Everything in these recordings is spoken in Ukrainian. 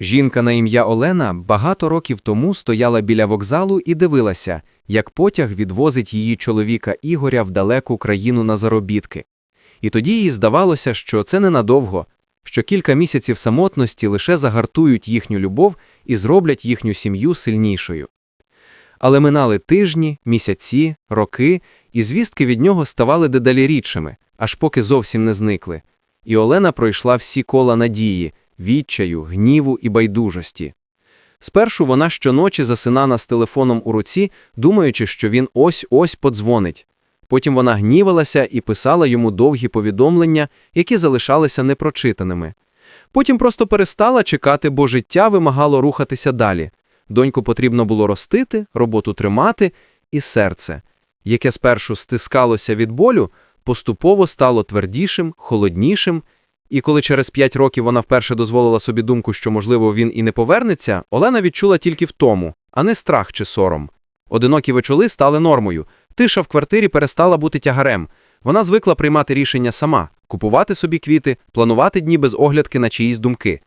Жінка на ім'я Олена багато років тому стояла біля вокзалу і дивилася, як потяг відвозить її чоловіка Ігоря в далеку країну на заробітки. І тоді їй здавалося, що це ненадовго, що кілька місяців самотності лише загартують їхню любов і зроблять їхню сім'ю сильнішою. Але минали тижні, місяці, роки, і звістки від нього ставали дедалі рідшими, аж поки зовсім не зникли. І Олена пройшла всі кола надії, відчаю, гніву і байдужості. Спершу вона щоночі засинана з телефоном у руці, думаючи, що він ось-ось подзвонить. Потім вона гнівалася і писала йому довгі повідомлення, які залишалися непрочитаними. Потім просто перестала чекати, бо життя вимагало рухатися далі. Доньку потрібно було ростити, роботу тримати, і серце, яке спершу стискалося від болю, поступово стало твердішим, холоднішим, і коли через п'ять років вона вперше дозволила собі думку, що, можливо, він і не повернеться, Олена відчула тільки втому, а не страх чи сором. Одинокі вечоли стали нормою, тиша в квартирі перестала бути тягарем. Вона звикла приймати рішення сама, купувати собі квіти, планувати дні без оглядки на чиїсь думки.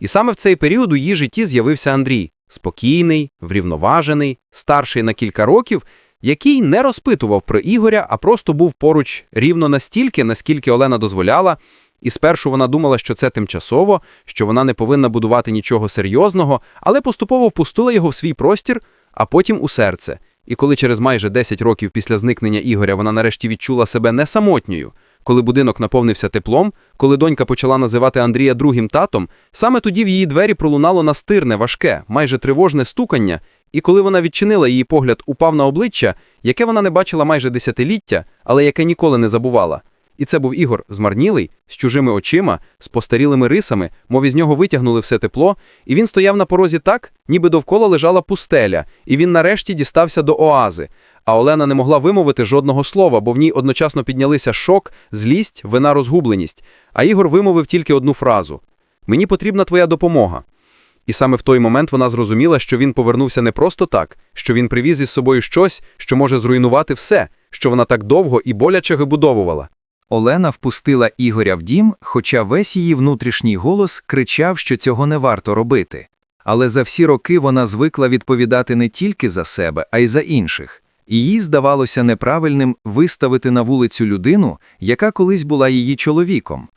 І саме в цей період у її житті з'явився Андрій, спокійний, врівноважений, старший на кілька років, який не розпитував про Ігоря, а просто був поруч рівно настільки, наскільки Олена дозволяла, і спершу вона думала, що це тимчасово, що вона не повинна будувати нічого серйозного, але поступово впустила його в свій простір, а потім у серце. І коли через майже 10 років після зникнення Ігоря вона нарешті відчула себе не самотньою, коли будинок наповнився теплом, коли донька почала називати Андрія другим татом, саме тоді в її двері пролунало настирне, важке, майже тривожне стукання, і коли вона відчинила її погляд, упав на обличчя, яке вона не бачила майже десятиліття, але яке ніколи не забувала. І це був Ігор змарнілий, з чужими очима, з постарілими рисами, мов із нього витягнули все тепло, і він стояв на порозі так, ніби довкола лежала пустеля, і він нарешті дістався до оази. А Олена не могла вимовити жодного слова, бо в ній одночасно піднялися шок, злість, вина, розгубленість. А Ігор вимовив тільки одну фразу: Мені потрібна твоя допомога. І саме в той момент вона зрозуміла, що він повернувся не просто так, що він привіз із собою щось, що може зруйнувати все, що вона так довго і боляче вибудовувала. Олена впустила Ігоря в дім, хоча весь її внутрішній голос кричав, що цього не варто робити. Але за всі роки вона звикла відповідати не тільки за себе, а й за інших. І їй здавалося неправильним виставити на вулицю людину, яка колись була її чоловіком.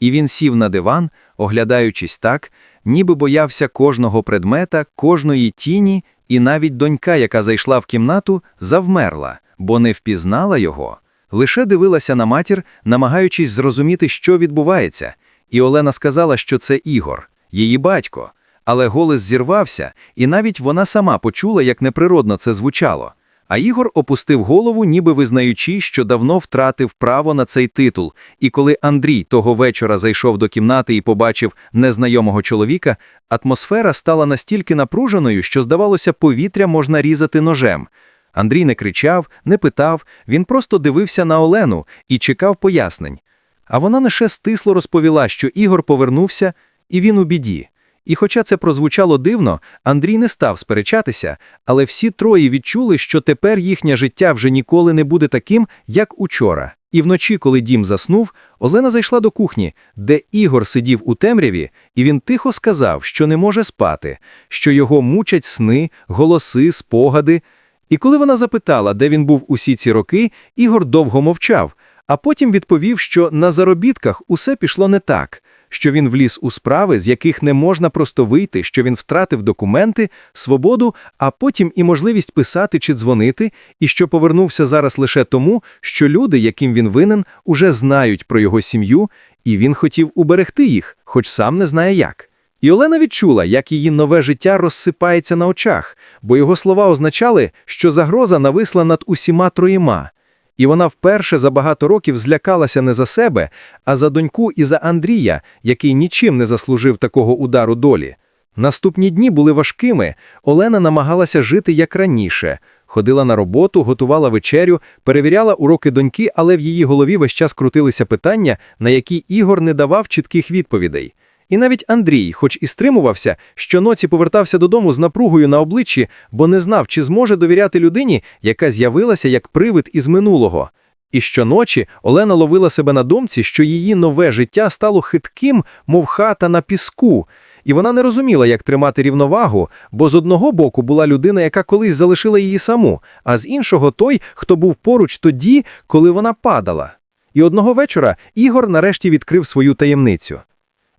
І він сів на диван, оглядаючись так, ніби боявся кожного предмета, кожної тіні, і навіть донька, яка зайшла в кімнату, завмерла, бо не впізнала його. Лише дивилася на матір, намагаючись зрозуміти, що відбувається, і Олена сказала, що це Ігор, її батько. Але голос зірвався, і навіть вона сама почула, як неприродно це звучало. А Ігор опустив голову, ніби визнаючи, що давно втратив право на цей титул. І коли Андрій того вечора зайшов до кімнати і побачив незнайомого чоловіка, атмосфера стала настільки напруженою, що, здавалося, повітря можна різати ножем. Андрій не кричав, не питав, він просто дивився на Олену і чекав пояснень. А вона лише стисло розповіла, що Ігор повернувся, і він у біді. І хоча це прозвучало дивно, Андрій не став сперечатися, але всі троє відчули, що тепер їхнє життя вже ніколи не буде таким, як учора. І вночі, коли дім заснув, Олена зайшла до кухні, де Ігор сидів у темряві, і він тихо сказав, що не може спати, що його мучать сни, голоси, спогади. І коли вона запитала, де він був усі ці роки, Ігор довго мовчав, а потім відповів, що на заробітках усе пішло не так, що він вліз у справи, з яких не можна просто вийти, що він втратив документи, свободу, а потім і можливість писати чи дзвонити, і що повернувся зараз лише тому, що люди, яким він винен, уже знають про його сім'ю, і він хотів уберегти їх, хоч сам не знає як. І Олена відчула, як її нове життя розсипається на очах, бо його слова означали, що загроза нависла над усіма троїма. І вона вперше за багато років злякалася не за себе, а за доньку і за Андрія, який нічим не заслужив такого удару долі. Наступні дні були важкими. Олена намагалася жити як раніше. Ходила на роботу, готувала вечерю, перевіряла уроки доньки, але в її голові весь час крутилися питання, на які Ігор не давав чітких відповідей. І навіть Андрій, хоч і стримувався, щоноці повертався додому з напругою на обличчі, бо не знав, чи зможе довіряти людині, яка з'явилася як привид із минулого. І щоночі Олена ловила себе на думці, що її нове життя стало хитким, мов хата на піску. І вона не розуміла, як тримати рівновагу, бо з одного боку була людина, яка колись залишила її саму, а з іншого той, хто був поруч тоді, коли вона падала. І одного вечора Ігор нарешті відкрив свою таємницю.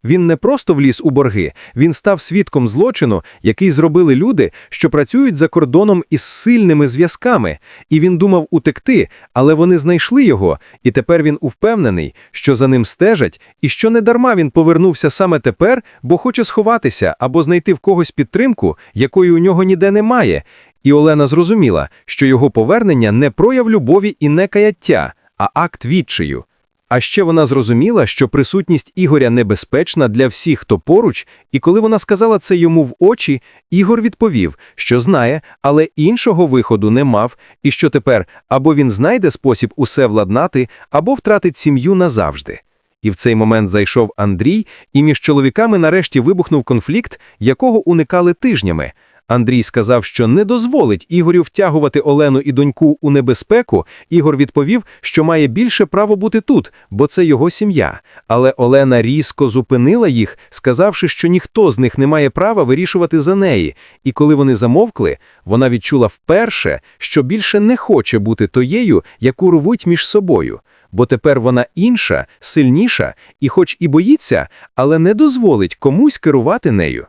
Він не просто вліз у борги, він став свідком злочину, який зробили люди, що працюють за кордоном із сильними зв'язками, і він думав утекти, але вони знайшли його, і тепер він упевнений, що за ним стежать, і що недарма він повернувся саме тепер, бо хоче сховатися або знайти в когось підтримку, якої у нього ніде немає. І Олена зрозуміла, що його повернення не прояв любові і не каяття, а акт відчаю. А ще вона зрозуміла, що присутність Ігоря небезпечна для всіх, хто поруч, і коли вона сказала це йому в очі, Ігор відповів, що знає, але іншого виходу не мав, і що тепер або він знайде спосіб усе владнати, або втратить сім'ю назавжди. І в цей момент зайшов Андрій, і між чоловіками нарешті вибухнув конфлікт, якого уникали тижнями. Андрій сказав, що не дозволить Ігорю втягувати Олену і доньку у небезпеку. Ігор відповів, що має більше право бути тут, бо це його сім'я. Але Олена різко зупинила їх, сказавши, що ніхто з них не має права вирішувати за неї. І коли вони замовкли, вона відчула вперше, що більше не хоче бути тоєю, яку рвуть між собою. Бо тепер вона інша, сильніша, і хоч і боїться, але не дозволить комусь керувати нею.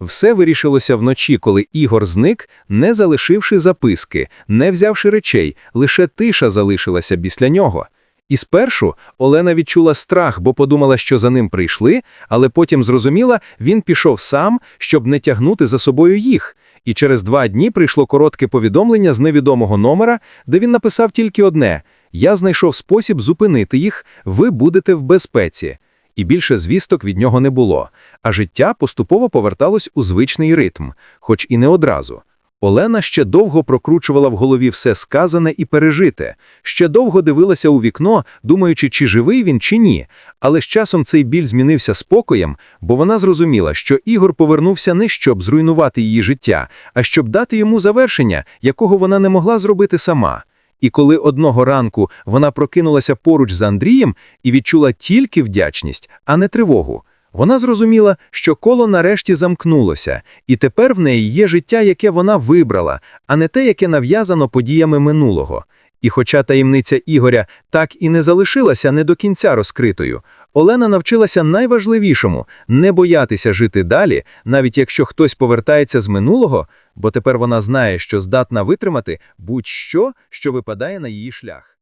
Все вирішилося вночі, коли Ігор зник, не залишивши записки, не взявши речей, лише тиша залишилася після нього. І спершу Олена відчула страх, бо подумала, що за ним прийшли, але потім зрозуміла, він пішов сам, щоб не тягнути за собою їх. І через два дні прийшло коротке повідомлення з невідомого номера, де він написав тільки одне: Я знайшов спосіб зупинити їх, ви будете в безпеці. І більше звісток від нього не було, а життя поступово поверталось у звичний ритм, хоч і не одразу. Олена ще довго прокручувала в голові все сказане і пережите, ще довго дивилася у вікно, думаючи, чи живий він, чи ні. Але з часом цей біль змінився спокоєм, бо вона зрозуміла, що Ігор повернувся не щоб зруйнувати її життя, а щоб дати йому завершення, якого вона не могла зробити сама. І коли одного ранку вона прокинулася поруч з Андрієм і відчула тільки вдячність, а не тривогу, вона зрозуміла, що коло нарешті замкнулося, і тепер в неї є життя, яке вона вибрала, а не те, яке нав'язано подіями минулого. І хоча таємниця Ігоря так і не залишилася не до кінця розкритою, Олена навчилася найважливішому не боятися жити далі, навіть якщо хтось повертається з минулого, бо тепер вона знає, що здатна витримати будь-що, що випадає на її шлях.